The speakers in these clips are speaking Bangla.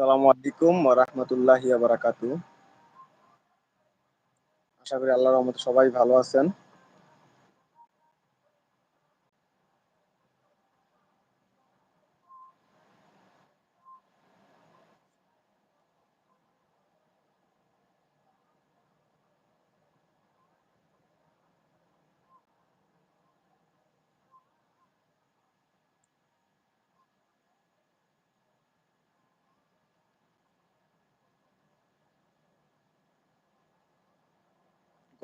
আসসালামু আলাইকুম রাহমাতুল্লাহি ওয়া আশা করি আল্লাহর রহমতে সবাই ভালো আছেন।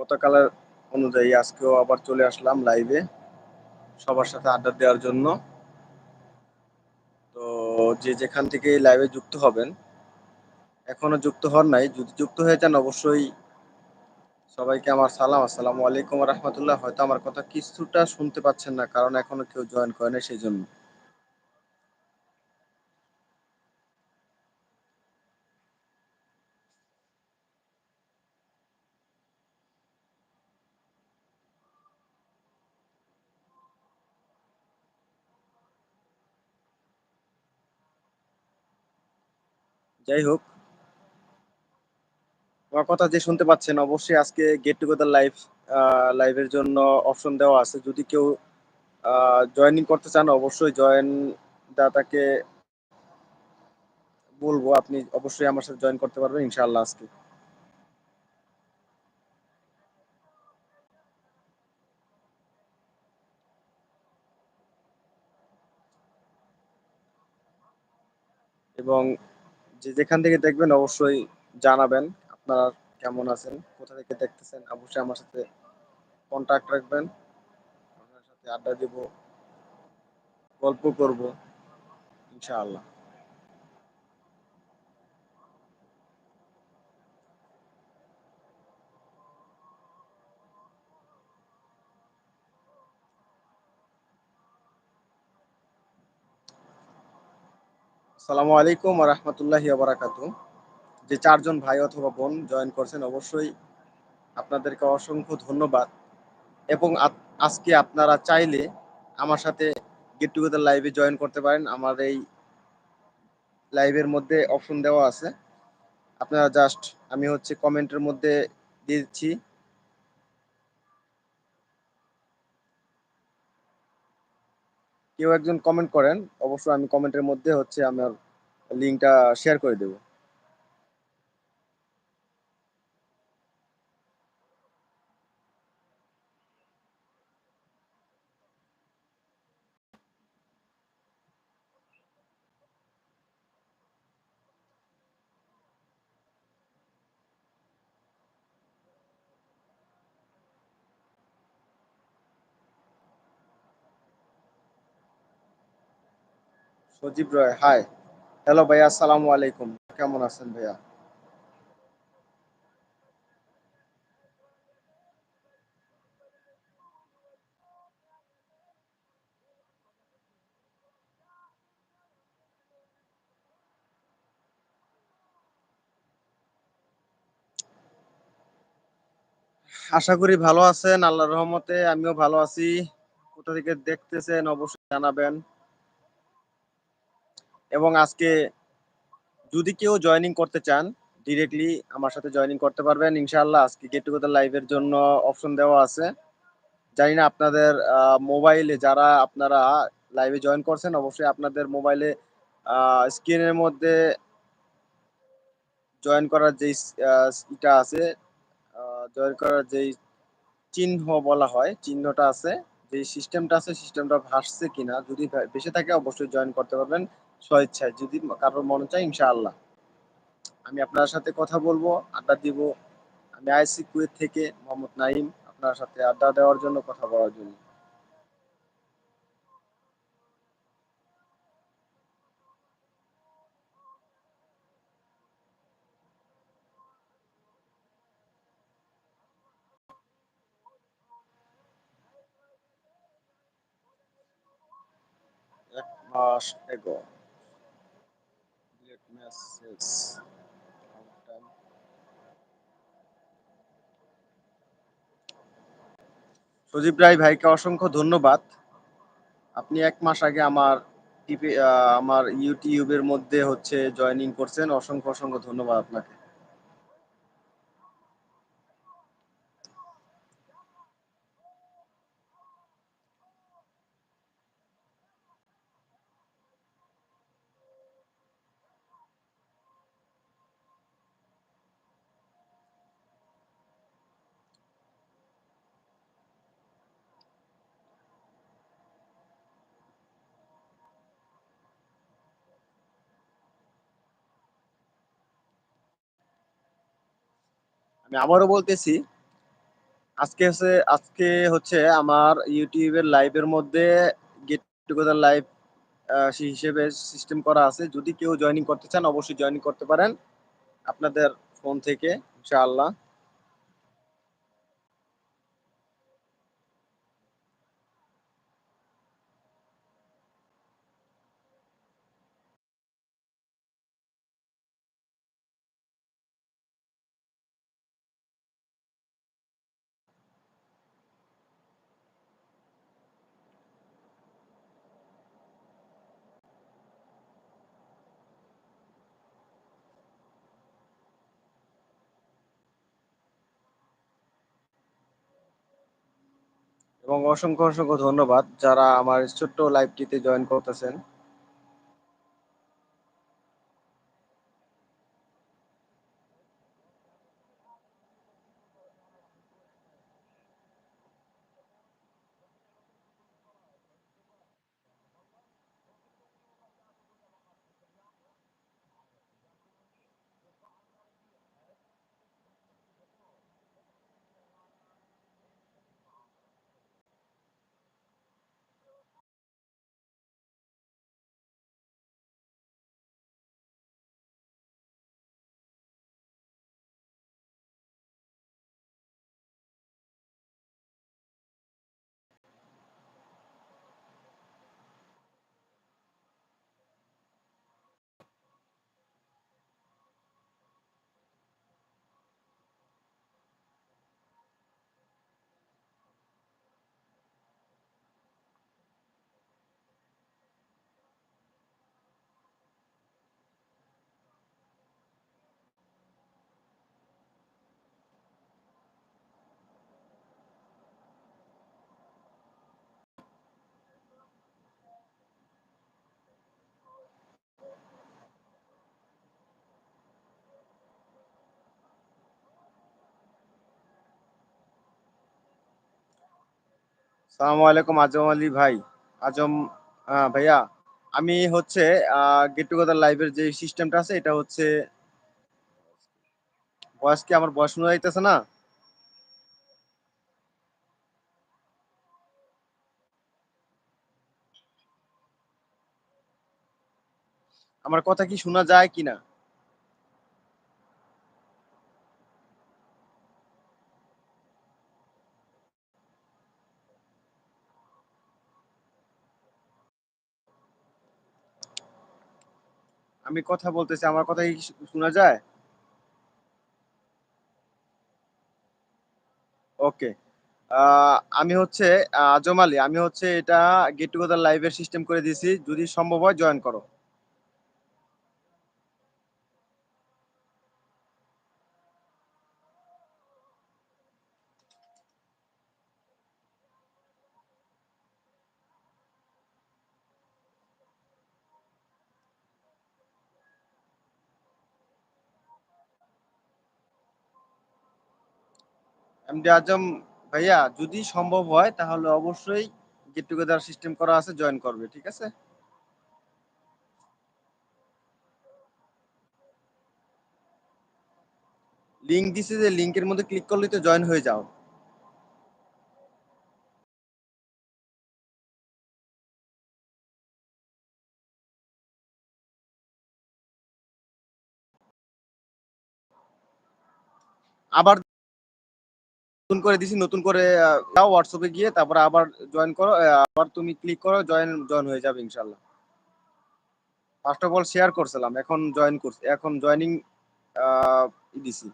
গতকালের অনুযায়ী আজকেও আবার চলে আসলাম লাইভে সবার সাথে আড্ডা দেওয়ার জন্য। তো যে যেখান থেকে লাইভে যুক্ত হবেন, এখনও যুক্ত হন নাই, যদি যুক্ত হয়ে যান অবশ্যই সবাইকে আমার সালাম। আসসালামু আলাইকুম রহমতুল্লাহ। হয়তো আমার কথা কিছুটা শুনতে পাচ্ছেন না, কারণ এখনও কেউ জয়েন করে না সেই জন্য। যাই হোক আমার কথা যে শুনতে পাচ্ছেন, অবশ্যই আজকে গেট টুগেদার লাইভ লাইভের জন্য অপশন দেওয়া আছে। যদি কেউ জয়েনিং করতে চান, অবশ্যই জয়েন দাতাকে বলব, আপনি অবশ্যই আমার সাথে জয়েন করতে পারবেন, ইনশাআল্লাহ আজকে। এবং যে যেখান থেকে দেখবেন অবশ্যই জানাবেন আপনারা কেমন আছেন, কোথা থেকে দেখতেছেন, অবশ্যই আমার সাথে কন্ট্যাক্ট রাখবেন। আপনার সাথে আড্ডা দিব, গল্প করব, ইনশাআল্লাহ। আসসালামু আলাইকুম রহমতুল্লাহি বারাকাতু। যে চারজন ভাই অথবা বোন জয়েন করছেন, অবশ্যই আপনাদেরকে অসংখ্য ধন্যবাদ। এবং আজকে আপনারা চাইলে আমার সাথে গেট টুগেদার লাইভে জয়েন করতে পারেন। আমার এই লাইভের মধ্যে অপশন দেওয়া আছে। আপনারা জাস্ট আমি হচ্ছে কমেন্টের মধ্যে দিচ্ছি। কেউ একজন কমেন্ট করেন অবশ্যই আমি কমেন্টের মধ্যে হচ্ছে আমার লিঙ্কটা শেয়ার করে দেবো। সজীব রয় হাই হ্যালো ভাইয়া, আসসালামু আলাইকুম। কেমন আছেন ভাইয়া? আশা করি ভালো আছেন, আল্লাহর রহমতে, আমিও ভালো আছি। কোথা থেকে দেখতেছেন, অবশ্যই জানাবেন। এবং আজকে যদি কেউ জয়েনিং করতে চান ডিরেক্টলি আমার সাথে জয়েনিং করতে পারবেন। ইনশাআল্লাহ আজকে গেট টুগেদার লাইভের জন্য অপশন দেওয়া আছে। জানি না আপনাদের মোবাইলে যারা আপনারা লাইভে জয়েন করছেন, অবশ্যই আপনাদের মোবাইলে স্ক্রিনের মধ্যে জয়েন করার যে ইটা আছে জয়েন করার যেই চিহ্ন বলা হয়, চিহ্নটা আছে। যে সিস্টেমটা আছে সিস্টেমটা ভাসছে কিনা, যদি বেশি থাকে অবশ্যই জয়েন করতে পারবেন। স্বেচ্ছায় যদি কারোর মনে চায়, ইনশাআল্লাহ। আমি আপনার সাথে কথা বলব, আড্ডা দিব। আমি আইসি কুয়েত থেকে মোহাম্মদ নাইম আপনার সাথে আড্ডা দেওয়ার জন্য, কথা বলার জন্য। এক মাস এগো। মেসেজ সজীব রায় ভাইকে অসংখ্য ধন্যবাদ। আপনি এক মাস আগে আমার আমার ইউটিউবের মধ্যে হচ্ছে জয়নিং করছেন। অসংখ্য অসংখ্য ধন্যবাদ আপনাকে। আমি আবারও বলতেছি, আজকে হচ্ছে আজকে হচ্ছে আমার ইউটিউবের লাইভের মধ্যে গেট টুগেদার লাইভ হিসেবে সিস্টেম করা আছে। যদি কেউ জয়নিং করতে চান, অবশ্যই জয়নিং করতে পারেন। আপনাদের ফোন থেকে, ইনশাআল্লাহ। এবং অসংখ্য অসংখ্য ধন্যবাদ যারা আমার ছোট্ট লাইভটিতে জয়েন করতেছেন। সালামু আলাইকুম আজম আলী ভাই। আজম ভাইয়া, আমি হচ্ছে গেট টুগেদার লাইভের যে সিস্টেমটা আছে, এটা হচ্ছে, বয়স কি আমার বয়স শোনা যাইতেছে না? আমার কথা কি শোনা যায় কিনা? আমি কথা বলতেছি, আমার কথা কি শোনা যায়? ওকে আমি হচ্ছে আজম আলী, আমি হচ্ছে এটা গেট টুগেদার লাইভের সিস্টেম করে দিয়েছি, যদি সম্ভব হয় জয়েন করো। এমডি আজম, ভাইয়া, যদি সম্ভব হয়, তাহলে অবশ্যই গেট টুগেদার সিস্টেম করা আছে জয়েন করবে, ঠিক আছে? লিংক দিছে যে লিংকের মধ্যে ক্লিক করলে তো জয়েন হয়ে যাও। আবার নতুন করে দিছি, নতুন করে যাও হোয়াটসঅ্যাপে গিয়ে তারপর আবার জয়েন করো আবার তুমি ক্লিক করো জয়েন জয়েন হয়ে যাবে ইনশাল্লাহ ফার্স্ট অফ অল শেয়ার করছিলাম, এখন জয়েন করছি, এখন জয়েনিং দিছি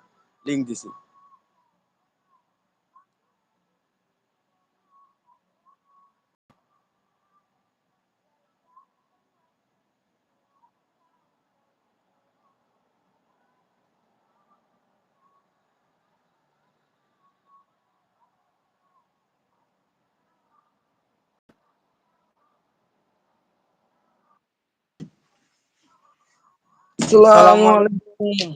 লিঙ্ক দিছি। আসসালামু আলাইকুম।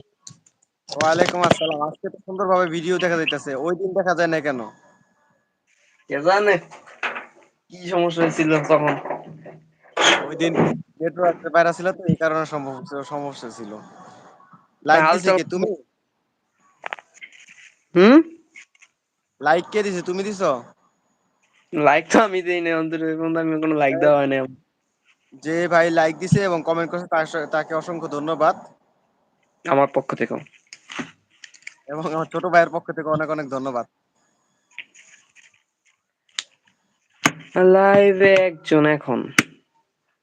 ওয়ালাইকুম আসসালাম। আজকে তো সুন্দরভাবে ভিডিও দেখা যাইতেছে। ওই দিন দেখা যায় না কেন? কে জানে? কি সমস্যা হয়েছিল তখন? ওই দিন নেটওয়ার্ক বাইরে ছিল তো এই কারণে সম্ভব সমস্যা ছিল। লাইক দিছে কি তুমি? হুম? লাইক কে দিছে? তুমি দিছো? লাইক তো আমি দিই না অন্তত এখন আমি কোনো লাইক দেওয়া হয় না যে ভাই লাইক দিছে এবং কমেন্ট করছে তাকে অসংখ্য ধন্যবাদ। আমার পক্ষ থেকে। এবং আমার ছোট ভাইয়ের পক্ষ থেকে অনেক অনেক ধন্যবাদ। লাইভে একজন এখন।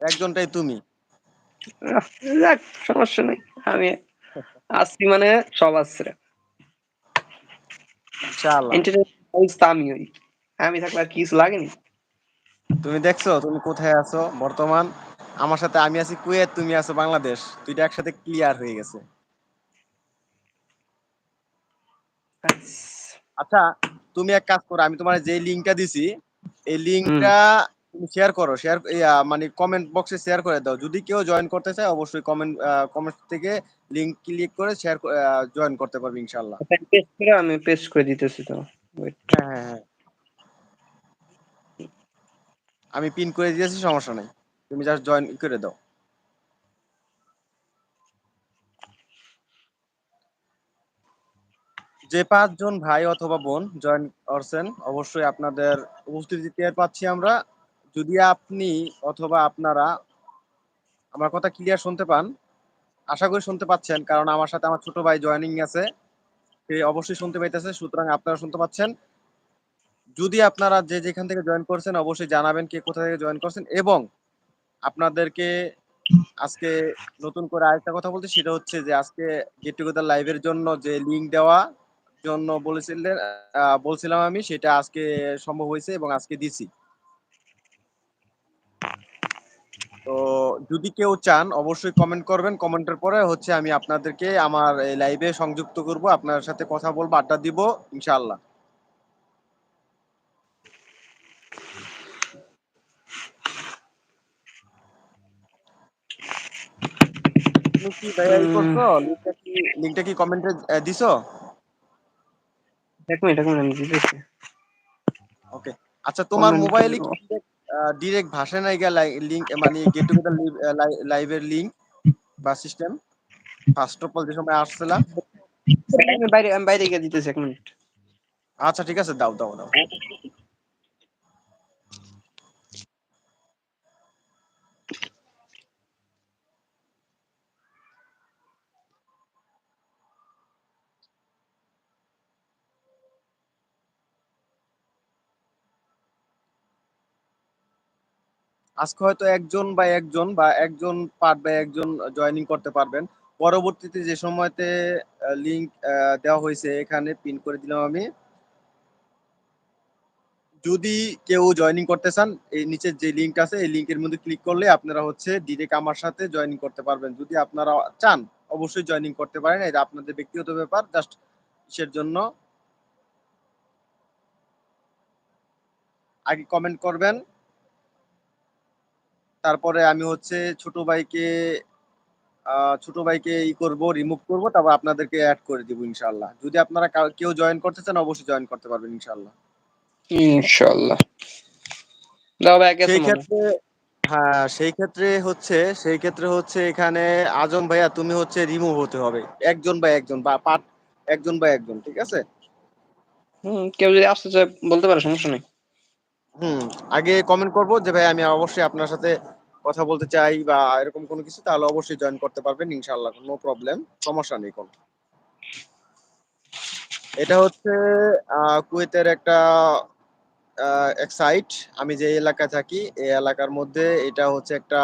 একজনটাই তুমি। যাক সমস্যা নেই। আমি আসছি মানে সব আসছে হই আমি থাকলে আর কিছু লাগেনি। তুমি দেখছ তুমি কোথায় আছো? বর্তমান আমার সাথে আমি আছি কুয়েত তুমি আছো বাংলাদেশ। দুইটা একসাথে ক্লিয়ার হয়ে গেছে। আচ্ছা তুমি এক কাজ করো আমি তোমার যে লিংকটা দিছি এই লিংকটা তুমি শেয়ার করো শেয়ার মানে কমেন্ট বক্সে শেয়ার করে দাও। যদি কেউ জয়েন করতে চায় অবশ্যই কমেন্ট কমেন্ট থেকে লিংক ক্লিক করে শেয়ার জয়েন করতে পারবে ইনশাআল্লাহ। পেস্ট করে আমি পেস্ট করে দিতেছি তো। Wait. হ্যাঁ হ্যাঁ হ্যাঁ আমি পিন করে দিয়েছি, সমস্যা নাই। তুমি জাস্ট জয়েন করে দাও। যে পাঁচজন ভাই অথবা বোন জয়েন করছেন, অবশ্যই আপনাদের উপস্থিতি টের পাচ্ছি আমরা। যদি আপনি অথবা আপনারা আমার কথা ক্লিয়ার শুনতে পান, আশা করি শুনতে পাচ্ছেন, কারণ আমার সাথে আমার ছোট ভাই জয়েনিং আছে, সে অবশ্যই শুনতে পাইতেছে, সুতরাং আপনারা শুনতে পাচ্ছেন। যদি আপনারা যে যেখান থেকে জয়েন করছেন, অবশ্যই জানাবেন কে কোথা থেকে জয়েন করছেন এবং আপনাদেরকে আজকে নতুন করে আরেকটা কথা বলতে সেটা হচ্ছে যে আজকে গেট টুগেদার লাইভের জন্য যে লিংক দেওয়া জন্য বলেছিলেন বলছিলাম আমি, সেটা আজকে সম্ভব হয়েছে এবং আজকে দিছি। তো যদি কেউ চান, অবশ্যই কমেন্ট করবেন। কমেন্টের পরে হচ্ছে আমি আপনাদেরকে আমার লাইভে সংযুক্ত করব, আপনার সাথে কথা বলব, আড্ডা দিব, ইনশাআল্লাহ। তুমি কি করছ লিংকটা কি লিংকটা কি কমেন্টে দিছো? এক মিনিট এক মিনিট আমি দিতেছি ওকে। আচ্ছা তোমার মোবাইলে কি ডিরেক্ট ভাষা নাই গিয়া লিংক মানে গেট টুগেদার লাইভের লিংক বা সিস্টেম ফার্স্ট অফ অল যে সময় আসছিলা। আমি বাইরে আমি বাইরে গিয়ে দিতেছি এক মিনিট। আচ্ছা ঠিক আছে দাও দাও দাও। আজকে হয়তো একজন বা একজন বা একজন পার্ট বা একজন জয়েনিং করতে পারবেন। পরবর্তীতে যে সময়তে লিংক দেওয়া হয়েছে, এখানে পিন করে দিলাম আমি। যদি কেউ জয়েনিং করতে চান, এই নিচের যে লিঙ্ক আছে, এই লিঙ্কের মধ্যে ক্লিক করলে আপনারা হচ্ছে ডিরেক্ট আমার সাথে জয়েনিং করতে পারবেন। যদি আপনারা চান, অবশ্যই জয়েনিং করতে পারেন। এটা আপনাদের ব্যক্তিগত ব্যাপার জাস্ট কিসের জন্য। আগে কমেন্ট করবেন। তারপরে আমি হচ্ছে ছোট ভাইকে ছোট ভাইকে ই করব রিমুভ করব তারপর আপনাদেরকে অ্যাড করে দিব ইনশাআল্লাহ। যদি আপনারা কেউ জয়েন করতে চান অবশ্যই জয়েন করতে পারবেন ইনশাআল্লাহ। ইনশাআল্লাহ। সেই ক্ষেত্রে হ্যাঁ সেই ক্ষেত্রে হচ্ছে সেই ক্ষেত্রে হচ্ছে এখানে আজম ভাইয়া তুমি হচ্ছে রিমুভ হতে হবে। একজন বা একজন বা পার্ট একজন বা একজন ঠিক আছে? হুম কেউ যদি আসতে চায় বলতে পারে সমস্যা নেই। হুম আগে কমেন্ট করব যে ভাই আমি অবশ্যই আপনার সাথে কথা বলতে চাই বা এরকম কোনো কিছু, তাহলে অবশ্যই জয়েন করতে পারবেন, ইনশাআল্লাহ নো প্রবলেম সমস্যা নেই কোনো। এটা হচ্ছে কুয়েতের একটা এক সাইট আমি যে এলাকায় থাকি, এই এলাকার মধ্যে এটা হচ্ছে একটা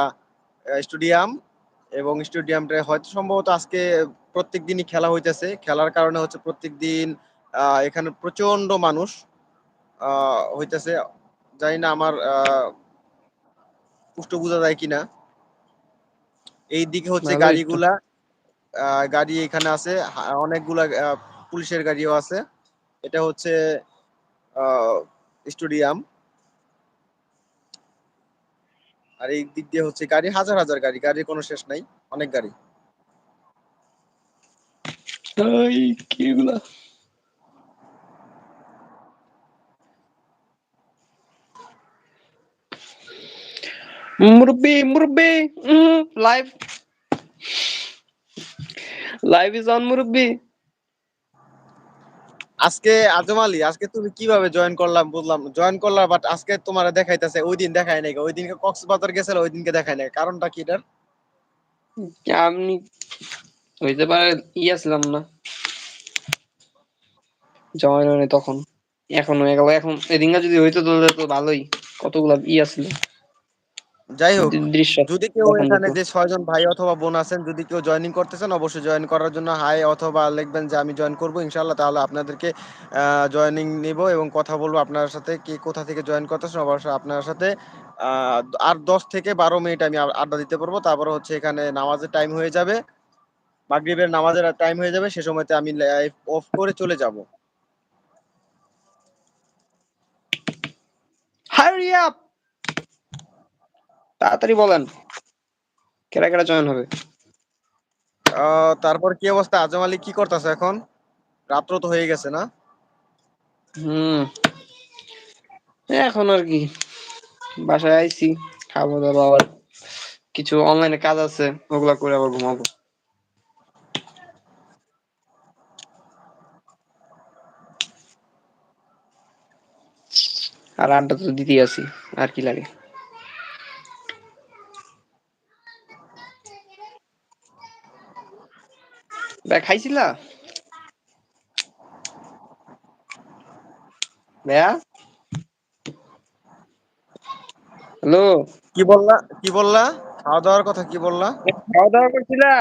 স্টেডিয়াম এবং স্টেডিয়ামটা হয়তো সম্ভবত আজকে প্রত্যেক দিনই খেলা হইতেছে। খেলার কারণে হচ্ছে প্রত্যেক দিন এখানে প্রচণ্ড মানুষ হইতেছে। জানি না আমার পুষ্ট বোঝা যায় কিনা। এই দিকে হচ্ছে গাড়িগুলা গাড়ি এখানে আছে অনেকগুলা পুলিশের গাড়িও আছে। এটা হচ্ছে স্টেডিয়াম। আর এই দিক দিয়ে হচ্ছে গাড়ি হাজার হাজার গাড়ি গাড়ির কোনো শেষ নাই অনেক গাড়ি। এই কি এগুলা? মুরব্বি মুরব্বি লাইভ লাইভ ইজ অন মুরব্বি। আজকে আজম আলী আজকে তুমি কীভাবে জয়েন করলাম বুঝলাম জয়েন করলাম বাট আজকে তোমার দেখাইতেছে ওই দিন দেখায় নাই ওই দিনকে কক্সবাজার গেছিল ওই দিনকে দেখায় নাই। কারণটা কি এটার? আমি হইতে পারে ইয়ে ছিলাম না। জয়েন হয়নি তখন। এখন হয়ে গেল এখন এদিনটা যদি হইতো তাহলে তো ভালোই। কতগুলা ইয়ে ছিল যাই হোক যদি কেউ এখানে যে ছয়জন ভাই অথবা বোন আছেন যদি কেউ জয়েনিং করতেছেন অবশ্যই জয়েন করার জন্য হাই অথবা লিখবেন যে আমি জয়েন করব ইনশাল্লাহ তাহলে আপনাদেরকে জয়েনিং নিব এবং কথা বলব আপনার সাথে কে কোথা থেকে জয়েন করতেছেন অবশ্যই আপনার সাথে আর দশ থেকে বারো মিনিট আমি আড্ডা দিতে পারব। তারপরে হচ্ছে এখানে নামাজের টাইম হয়ে যাবে মাগরিবের নামাজের টাইম হয়ে যাবে সে সময়তে আমি লাইভ অফ করে চলে যাব। হারি আপ তাড়াতাড়ি বলেন। কেরা কেরা জয়েন হবে? তারপর কি অবস্থা? আজম আলী কি করতেছে এখন? রাত্র তো হয়ে গেছে না? হুম। এখন আর কি। বাসায় আইছি খাব দাবো আবার কিছু অনলাইনে কাজ আছে ওগুলা করে আবার ঘুমাবো। আর আড্ডা তো দিতেই আছি আর কি লাগে? ভাই খাইছিলা? ভাইয়া হ্যালো? কি বললা? কি বললা? খাওয়া দাওয়ার কথা কি বললা? খাওয়া দাওয়া করছিলা?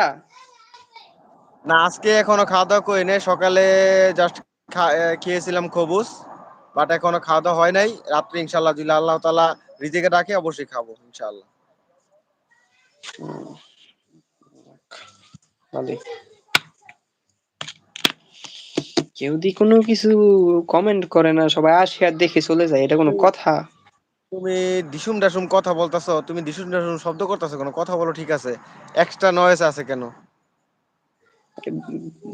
না আজকে এখনও খাওয়া দাওয়া করি নাই সকালে জাস্ট খেয়েছিলাম খবুজ বাট এখনও খাওয়া দাওয়া হয় নাই। রাত্রে ইনশাল্লাহ যদি আল্লাহ তালা রিজিকে ডাকে অবশ্যই খাব ইনশাল্লাহ কেউ দি কোনো কিছু কমেন্ট করে না সবাই আসে আর দেখে চলে যায় এটা কোনো কথা? তুমি দিসুম ডাসুম কথা বলতাছো তুমি দিসুম ডাসুম শব্দ করতেছো কেন? কথা বলো ঠিক আছে। এক্সট্রা নয়েজ আছে কেন?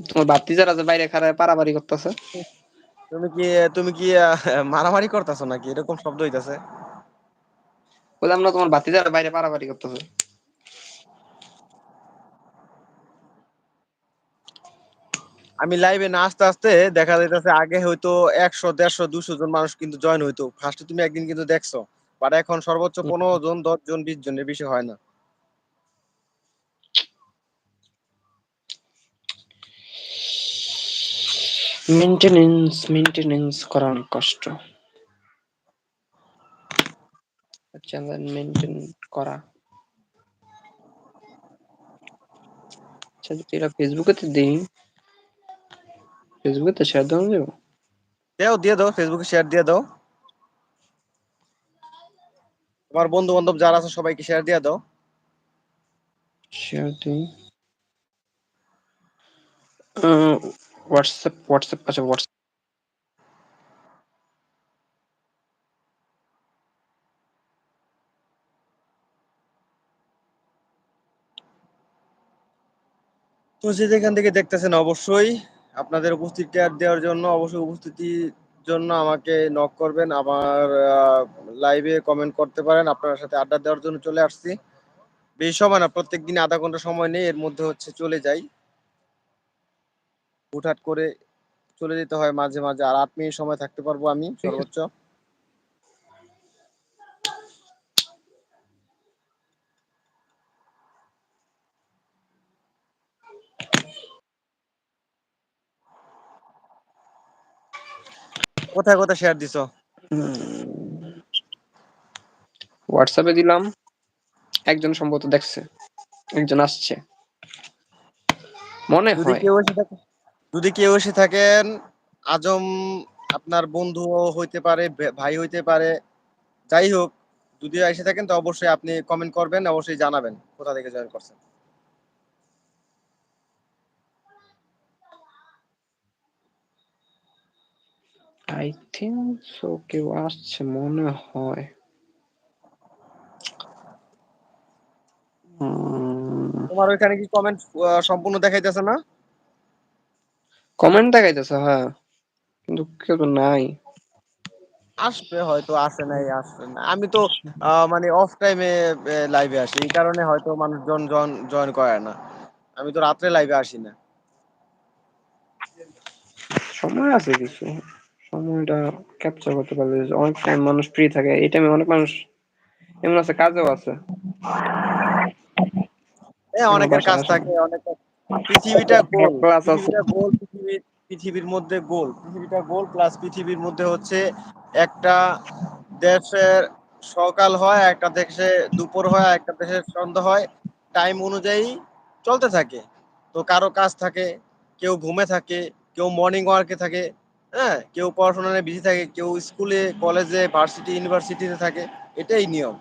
তোমার বাতি যারা বাইরে খারাপ পারাপারি করতেছে। তুমি কি তুমি কি মারামারি করতেছো নাকি? এরকম শব্দ হইতাছে। বললাম না তোমার বাতি যারা বাইরে পারাপারি করতেছে। আমি লাইভে না আস্তে আস্তে দেখা যাইতেছে আগে হয়তো একশো দেড়শো দুশো জন মানুষ কিন্তু জয়েন হইতো। ফার্স্টে তুমি একদিন কিন্তু দেখছ। বাট এখন সর্বোচ্চ পনেরো জন দশ জন বিশ জনের বেশি হয় না। মেনটেনেন্স মেনটেনেন্স করা অনেক কষ্ট চ্যানেল মেনটেন করা। আচ্ছা যদি এটা ফেসবুকে দিই। ফেসবুকে তো শেয়ার দেওয়া যাবে। দেও দিয়ে দাও ফেসবুকে শেয়ার দিয়ে দাও। তোমার বন্ধু বান্ধব যারা আছে সবাইকে শেয়ার দিয়ে দাও। শেয়ার দিই। হোয়াটসঅ্যাপ হোয়াটসঅ্যাপ আচ্ছা হোয়াটসঅ্যাপ তো যে যেখান থেকে দেখতেছেন অবশ্যই আপনাদের উপস্থিতি দেওয়ার জন্য অবশ্যই উপস্থিতির জন্য আমাকে নক করবেন, আমার লাইভে কমেন্ট করতে পারেন, আপনার সাথে আড্ডা দেওয়ার জন্য চলে আসছি। বেশ সময় না, প্রত্যেক দিন আধা ঘণ্টা সময় নেই এর মধ্যে হচ্ছে চলে যাই। হুটহাট করে চলে যেতে হয় মাঝে মাঝে, আর আট মিনিট সময় থাকতে পারব আমি সর্বোচ্চ। কোথায় কোথায় শেয়ার দিছো? হোয়াটসঅ্যাপে দিলাম। একজন সম্ভবত দেখছে। একজন আসছে। মনে যদি হয়। কেউ এসে থাকে যদি কেউ এসে থাকেন আজম আপনার বন্ধু হইতে পারে ভাই হইতে পারে যাই হোক যদি এসে থাকেন তো অবশ্যই আপনি কমেন্ট করবেন অবশ্যই জানাবেন কোথা থেকে জয়েন করছেন। আই থিঙ্ক সো কেউ আসছে মনে হয় তোমার ওইখানে কি কমেন্ট সম্পূর্ণ দেখাইতেছে না? কমেন্ট দেখাইতেছে হ্যাঁ। কিন্তু কেউ তো নাই। আসবে হয়তো আসে নাই আসবে না। আমি তো মানে অফ টাইমে লাইভে আসি। এই কারণে হয়তো মানুষজন জয়েন করে না। আমি তো রাত্রে লাইভে আসি না। সময় আছে কিছু। সময়টা ক্যাপচার করতে পারলে অনেক টাইম মানুষ ফ্রি থাকে। এই টাইমে অনেক মানুষ এমন আছে কাজেও আছে। অনেকের কাজ থাকে অনেক পৃথিবীটা গোল ক্লাস আছে। পৃথিবীটা গোল পৃথিবীর পৃথিবীর মধ্যে গোল পৃথিবীটা গোল প্লাস পৃথিবীর মধ্যে হচ্ছে একটা দেশের সকাল হয় একটা দেশে দুপুর হয় একটা দেশে সন্ধ্যা হয় টাইম অনুযায়ী চলতে থাকে। তো কারও কাজ থাকে কেউ ঘুমে থাকে কেউ মর্নিং ওয়ার্কে থাকে হ্যাঁ কেউ পড়াশোনা নিয়ে বিজি থাকে কেউ স্কুলে কলেজে ভার্সিটি ইউনিভার্সিটিতে থাকে এটাই নিয়ম।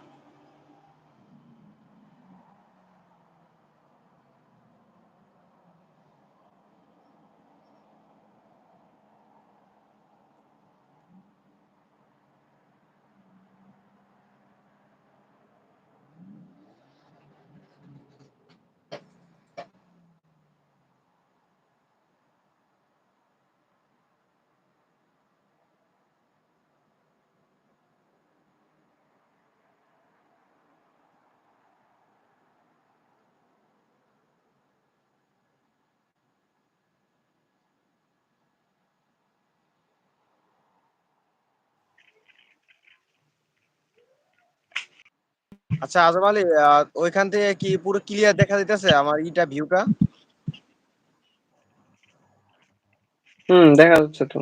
আচ্ছা আজম আলী ওইখান থেকে কি পুরো ক্লিয়ার দেখা যাইতেছে আমার ইটা ভিউটা হুম দেখা যাচ্ছে তো।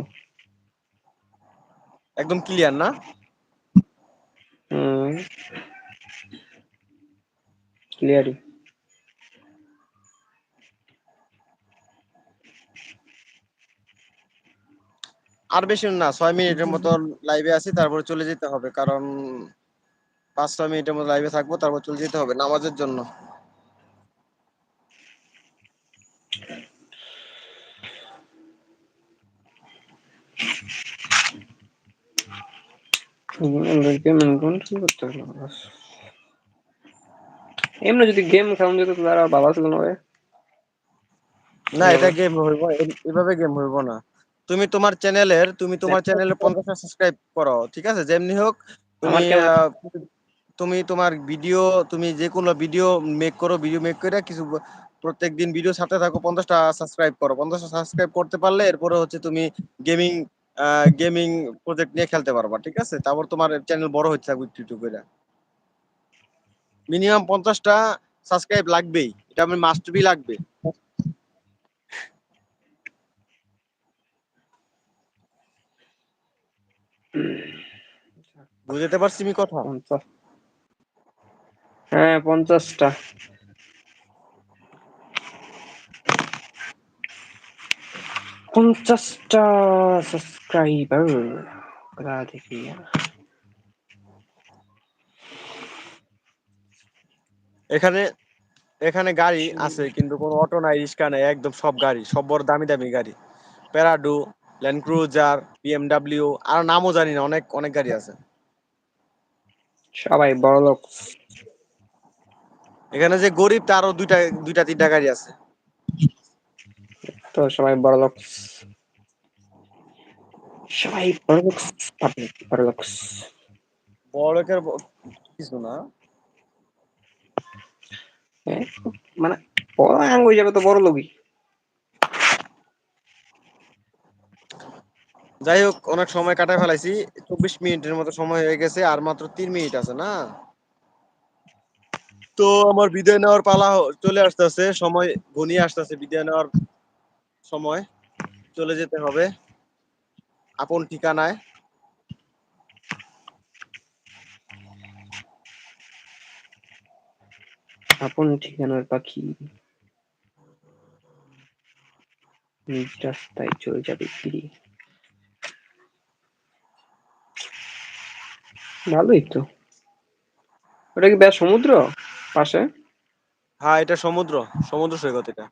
একদম ক্লিয়ার না? হুম। ক্লিয়ারই আর বেশি না ছয় মিনিটের মতো লাইভে আছি তারপরে চলে যেতে হবে কারণ পাঁচ ছয় মিনিটের মতো লাইভে থাকব তারপর চলে যেতে হবে নামাজের জন্য। এমনি যদি গেম খেলানো যেত তারা ভালো ছিল না না এটা গেম হইব এভাবে গেম হইব না। তুমি তোমার চ্যানেলের তুমি তোমার চ্যানেলে পঞ্চাশটা সাবস্ক্রাইব করো ঠিক আছে? যেমনি হোক তুমি তুমি তোমার ভিডিও তুমি যে কোনো ভিডিও মেক করো ভিডিও মেক করে কিছু প্রত্যেক দিন ভিডিও সাথে থাকো পঞ্চাশটা সাবস্ক্রাইব করো। পঞ্চাশটা সাবস্ক্রাইব করতে পারলে এরপরে হচ্ছে তুমি গেমিং গেমিং প্রজেক্ট নিয়ে খেলতে পারবা ঠিক আছে? তারপর তোমার চ্যানেল বড় হচ্ছে থাকবে একটু একটু করে। মিনিমাম পঞ্চাশটা সাবস্ক্রাইব লাগবেই। এটা আমি মাস্ট বি লাগবে। বুঝতে পারছি আমি কথা? হ্যাঁ পঞ্চাশটা। পঞ্চাশটা সাবস্ক্রাইবার কোথা থেকে? এখানে এখানে গাড়ি আছে কিন্তু কোনো অটো নাই রিক্সা নাই একদম সব গাড়ি সব বড় দামি দামি গাড়ি প্যারাডু ল্যান্ড ক্রুজার বিএমডাব্লিউ আর নামও জানি না অনেক অনেক গাড়ি আছে। সবাই বড় লোক এখানে যে গরিব তারও দুইটা দুইটা তিনটা গাড়ি আছে। তো সবাই বড় লোক। সবাই বড় লোক বড় লোক। বড় লোকের কিছু না। মানে বড় আঙ্গ হিসাবে তো বড় লোকই। যাই হোক অনেক সময় কাটায় ফেলাইছি। চব্বিশ মিনিটের মতো সময় হয়ে গেছে আর মাত্র তিন মিনিট আছে না? তো আমার বিদায় নেওয়ার পালা চলে আসতেছে, সময় ঘনিয়ে আসতেছে, বিদায় নেওয়ার সময়। চলে যেতে হবে আপন ঠিকানায়। আপন ঠিকানার পাখি। নিজ রাস্তায় চলে যাবে ফিরে। ভালোই তো। ওটা কি বেশ সমুদ্র? পাশে? হ্যাঁ এটা সমুদ্র সমুদ্র সৈকত এটা।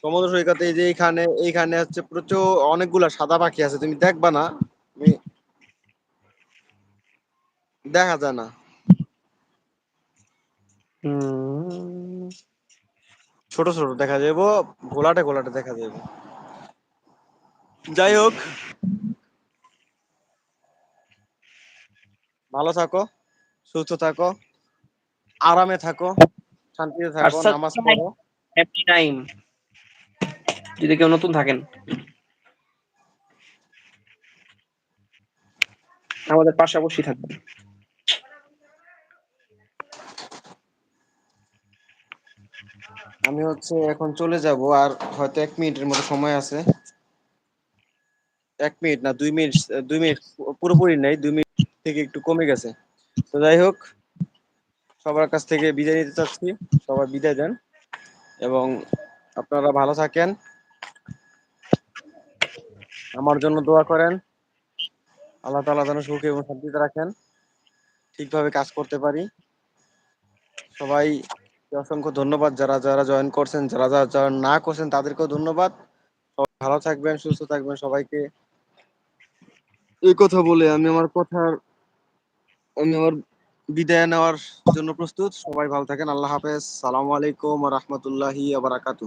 সমুদ্র সৈকতে এই যে এইখানে এইখানে হচ্ছে প্রচুর অনেকগুলা সাদা পাখি আছে তুমি দেখবা না? তুমি দেখা যায় না। ছোট ছোট দেখা যাব ঘোলাটে ঘোলাটে দেখা যাব যাই হোক। ভালো থাকো। সুস্থ থাকো আরামে থাকো শান্তিতে থাকো নামাজ পড়ো। হ্যাপি টাইম যদি কেউ নতুন থাকেন। আমাদের পাশে অবশ্যই থাকবেন। আমি হচ্ছে এখন চলে যাব আর হয়তো এক মিনিটের মতো সময় আছে। এক মিনিট না দুই মিনিট দুই মিনিট পুরোপুরি নেই দুই মিনিট থেকে একটু কমে গেছে। তো যাই হোক, সবার কাছ থেকে বিদায় নিতে চাচ্ছি। সবাই বিদায় দেন এবং আপনারা ভালো থাকেন। আমার জন্য দোয়া করেন। আল্লাহ তাআলা যেন সুখে এবং শান্তিতে রাখেন। ঠিকভাবে কাজ করতে পারি। সবাই অসংখ্য ধন্যবাদ যারা যারা জয়েন করছেন, যারা যারা জয়েন না করছেন, তাদেরকেও ধন্যবাদ। সবাই ভালো থাকবেন, সুস্থ থাকবেন সবাইকে। এই কথা বলে আমি আমার কথার আমার বিদায় নেওয়ার জন্য প্রস্তুত। সবাই ভালো থাকেন আল্লাহ হাফেজ। সালামু আলাইকুম রহমতুল্লাহি আবরাকাতু